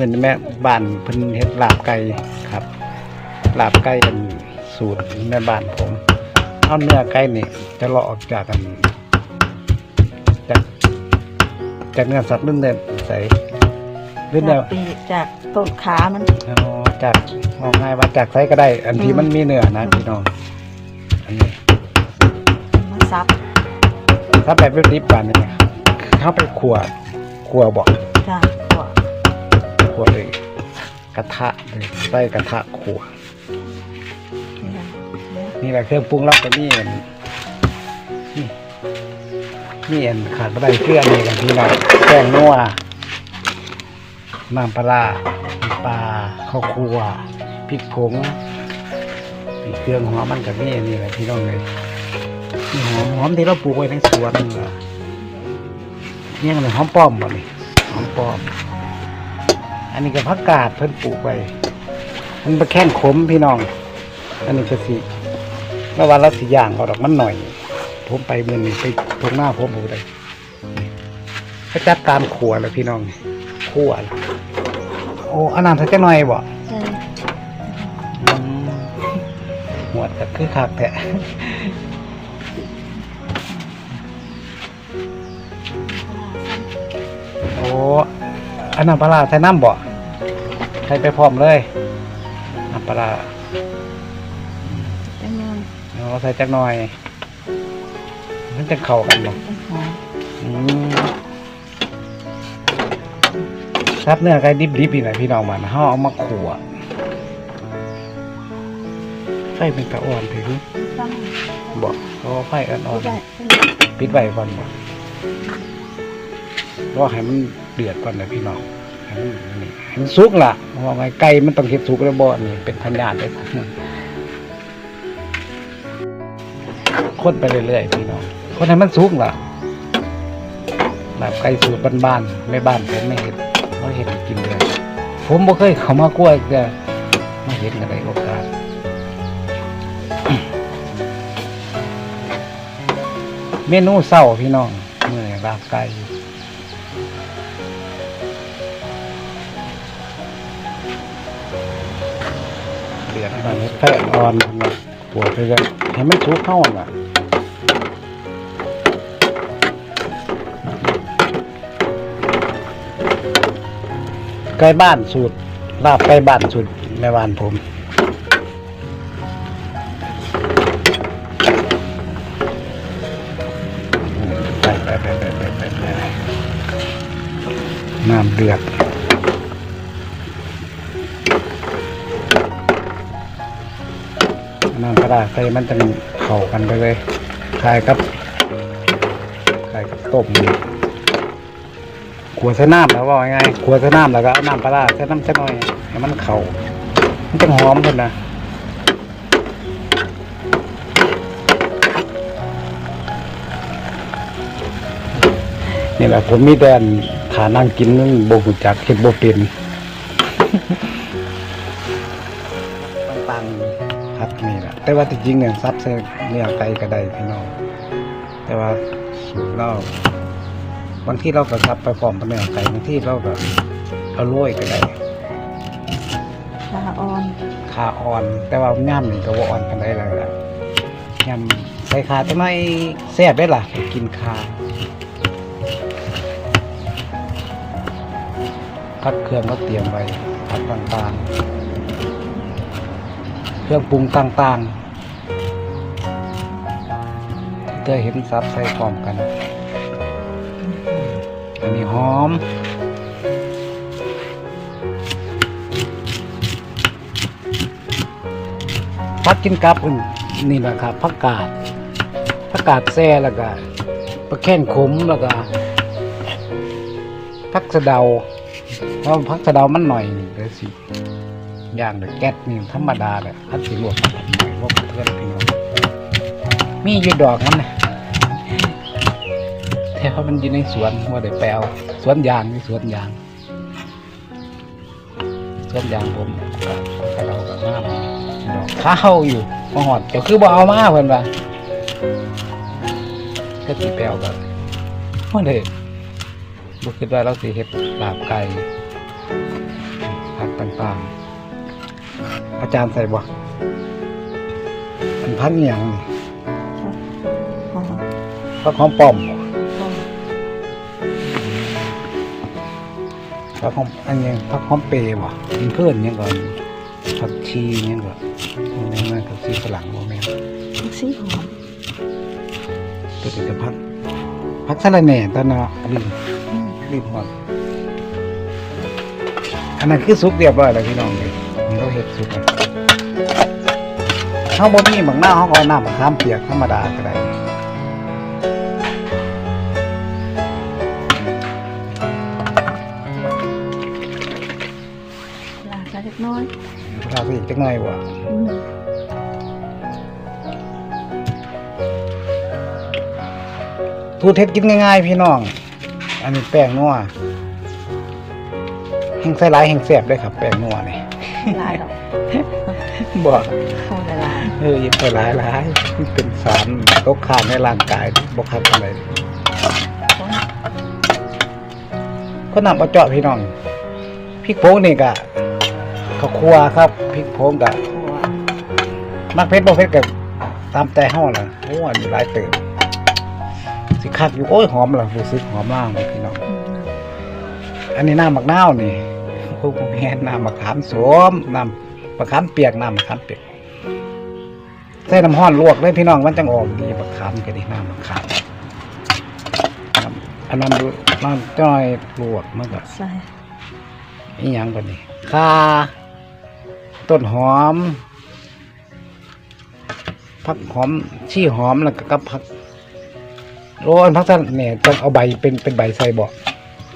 มือนแม่บ้านเพิ่นเฮ็ดลาบไก่ครับลาบไก่เป็นสูตรแม่บ้านผมเอาเนื้อไก่นี่จะเลาะออกจากกันจากจากเนื้อสัตว์หรือเนื้อใสหรือเนื้อจากปีกจากต้นขามันอ๋อจากมองง่ายว่าจากไสก็ได้ อันที่อืมมันมีเนื้อนะพี่น้องอันนี้มาซับถ้าแบบดิบๆกันเนี่ยเข้าไปขัวขัวบอกจ้าขวขั วเลยกระทะเลยใส่กระทะขัวนี่นะเดี๋ยวนี่แหละเครื่องปรุงเราก็มีอันนี่นี่อันขาดไม่ได้เครื่องนี่กันพี่น้องแป้งนัวน้ำปลาร้าน้ำปลาข้าวคั่วพริกผงมีเครื่องหอมมันกับนี่นี่แหละพี่น้องเลยนี่หอมหอมที่เราปลูกไว้ในสวนนี่แหละนี่มันหอมป้อมบ่นี่หอมป้อม อันนี้ก็ผักกาดเพิ่นปลูกไว้มันไปแข้งขมพี่น้อง อันนี้ก็สิเมื่อวานเราสิย่างเอาดอกมันหน่อย ผมไปเมื่อนี้ไปตรงหน้าผมผมเลยก็จัดการขัวแล้วพี่น้องขัวแล้วโอ้อันนั้นสักหน่อยบ่ใช่อืมหมวดก็คือคักแท้โอ้ อันนั้นปลาร้าใส่น้ำบ่ใส่ไปพร้อมเลยน้ำปลาร้าจังเลยเราใส่จักหน่อย มันจะเข้ากันบ่ต้นหอมอืมครับเนื้อไก่ดิบๆนี่แหละพี่น้องมันเฮาเอามาขั่วไฟเป็นตะอ่อนถือตั้งบอกเพราะว่าไฟอ่อนผู้ใหญ่ๆปิดไว้ก่อนบ่รอให้มัน เดือดก่อนนะพี่น้องให้มันสุกล่ะว่าไงไก่มันต้องเฮ็ดสุกแล้วบ่นี่เป็นพันญาติเลยคนไปเรื่อยๆพี่น้องคนให้มันสุกล่ะแบบไก่สูตรบ้านๆไม่บ้านผมไม่เห็นเขาเห็นกินเลยผมบ่เคยเข้ามากล้วยแต่มาเห็นอะไรโอกาสเมนูเศร้าพี่น้องเมื่อลาบไก่ เดือดมันแค่อ่อนมันปวดไปเลยให้มันสุกเข้าอะไก่บ้านสูตรลาบไก่บ้านสูตรแม่บ้านผมน้ำเดือด น้ำกระดาใส่มันจะเข้ากันไปเลยคลายกับคลายกับต้มขวดใส่น้ำแล้วว่าไงขวดใส่น้ำแล้วก็เอาน้ำปลาร้าใส่น้ำสักหน่อยให้มันเข่ามันจะหอมขึ้นนะนี่แหละผมมีแต่ฐานั่งกินนั่นโบกุจักเห็ดโบเป็นปังๆครับนี่ แหละแต่ว่าจริงๆเนี่ยซับใส่เนื้อไก่ก็ได้พี่น้อง แต่ว่าสูตรเราบางที่เราก็ซับไปพร้อมกับเนื้อไก่บางที่เราก็เอาโรยก็ได้ขาอ่อนขาอ่อน แต่ว่าย่ำนี่ก็ว่าอ่อนกันได้เลยล่ะย่ำใส่ขาจะไม่แซ่บได้ล่ะไปกินขาพักเครื่องก็เตรียมไว้พักต่างๆ เครื่องปรุงต่างๆ เพื่อเห็นซับใส่พร้อมกัน อันนี้หอม พักกินกับอุ่นนี่แหละครับผักกาดผักกาดแซ่แล้วก็ปลาแข้งขมแล้วก็ผักสะเดาเพราะผักสะเดามันหน่อยนี่เดี๋ยวสิ อย่างเดยวแก๊สนี่ธรรมดาแหละอันสิลวก มีอยู่ดอกมันนะแต่เพราะมันอยู่ในสวนว่าได้แปลวสวนยางนี่สวนยาง สวนยางผมกับผักสะเดากับน้ำดอกข้าวอยู่มาหอดเดี๋ยวคือบ่เอามาเพิ่นว่าก็สิไปเอาแบบบ่ได้บ่คิดว่าเราสิเฮ็ดลาบไก่ผักต่างๆ อาจารย์ใส่บ่มันพักอหย่างนี่ พักหอมป้อมบ่ต้มพักหอมอันยังพักหอมเปรย์บ่มันเพื่อนหยังก่อนผักชีหยังก่อนแม่นมันผักชีฝรั่งบ่แม่นผักชีหอมตัวเป็นจะพักพักสะระแหน่ตอนเนาะลืมอืมลืมหมดอันนั้นคือสุกเรียบร้อยแล้วพี่น้องเลยนี่เราเฮ็ดสุกแล้วเฮาบ่มีบางหน้าเฮาก็เอาน้ำมะขามเปียกธรรมดาก็ได้ น้อยถ้าสิอีกจักหน่อยบ่อืมทูเท็ดกินง่ายๆพี่น้อง อันนี้แป้งนัวแห้งใส่หลายแห้งแซ่บเลยครับ แป้งนัวนี่ลายดอกบ่เข้าละลายเอออย่าไปหลายหลายมันเป็นสารตกค้างในร่างกายบ่คักอะไรต้นก็นำเอาเจาะพี่น้องพริกโพงนี่ก็ ข้าวคั่วครับพริกโพงก็ถั่วมักเผ็ดบ่เผ็ดก็ตามใจเฮาล่ะโอ้อันนี้หลายเติบสิคักอยู่โอ้ยหอมล่ะรู้สึกหอมมากเลยพี่น้องอืมอันนี้น้ำมะนาวนี่โอ้โหแม่นน้ำมะขามสวมน้ำมะขามเปียกน้ำมะขามเปียกใส่น้ำห้อนลวกเลยพี่น้องมันจังออกดีมะขามก็ดีน้ำมะขามน้ำอันนั้นน้ำจ้อยลวกมันก็ใส่อีหยังก่อนนี่ข่า ต้นหอมผักหอมชี่หอมแล้วก็กับผักโอ้อันผักสั้นเนี่ยต้องเอาใบเป็นเป็นใบใส่บ่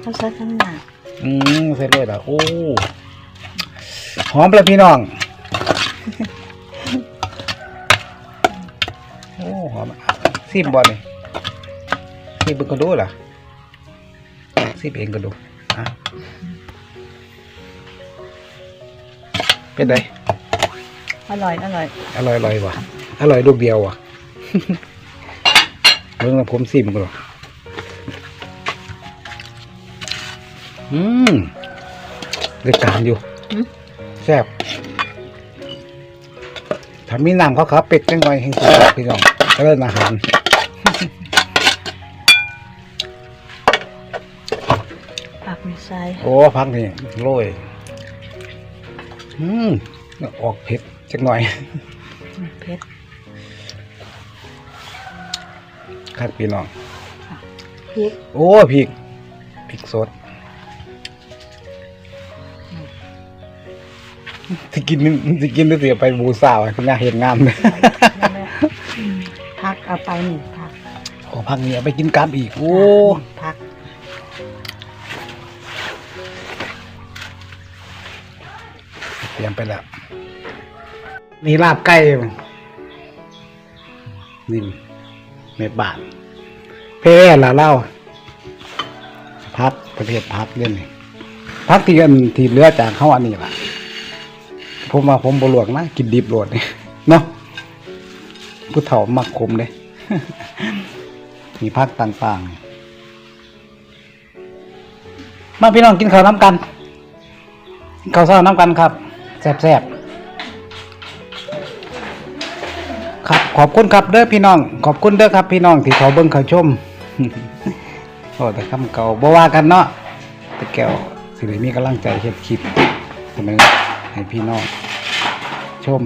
เขาใส่ข้างหน้าอืมใส่เลยเหรอโอ้หอมเลยพี่น้องโอ้หอมอะซิมบอลนี่ซิมเบิ่งก็ดูล่ะซิมเองก็ดูอะ เป็นไงอร่อยอร่อยอร่อยอร่อยว่ะอร่อยลูกเดียวว่ะเบิ่งแล้วผมซิมก็หรออืมได้การอยู่อืมแซ่บถ้ามีน้ำเขาขับเป็ดจังหน่อยให้สุดพี่น้องเริ่มอาหารผักมีใส่โอ้พักนี่โรย อืมออกเผ็ดจักหน่อยเผ็ดครับพี่น้องพริกโอ้พริกพริกสดที่กินนี่ที่กินนี่เสียไปบูซาวคุณยาเห็นงามเลยนั่นแหละอืมผักเอาไปนี่ผักโอ้พักนี้เอาไปกินกามอีกโอ้ผัก รียมไปแล้ว นี่ลาบไก่นี่เม็ดบาทเพร่ละเล่าพักประเภทพักเล่นนี่พักที่กันที่เหลือจากเขาอันนี้ล่ะ ผมว่าผมบลวกนะกินดิบโลดนี่ยเนาะผู้เฒ่ามักขมเลยมีพักต่างๆ มาพี่น้องกินข้าวน้ำกันกินข้าวเช้าน้ำกันครับ แซ่บๆครับขอบคุณครับเด้อพี่น้อง ขอบคุณเด้อครับพี่น้องที่เขาเบิ่งเขาชมโอ้แต่คำเก่าบ่ว่ากันเนาะแต่แก้วสิได้มีกำลังใจเฮ็ดคลิปเสมให้พี่น้องชม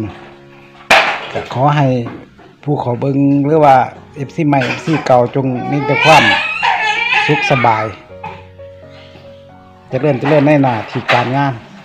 ก็ขอให้ผู้ขอเบิ้งหรือว่าเอฟซีใหม่เอฟซีเก่าจงมีแต่ความสุขสบายจะเริ่มจะเริ่มในหน้าที่การงาน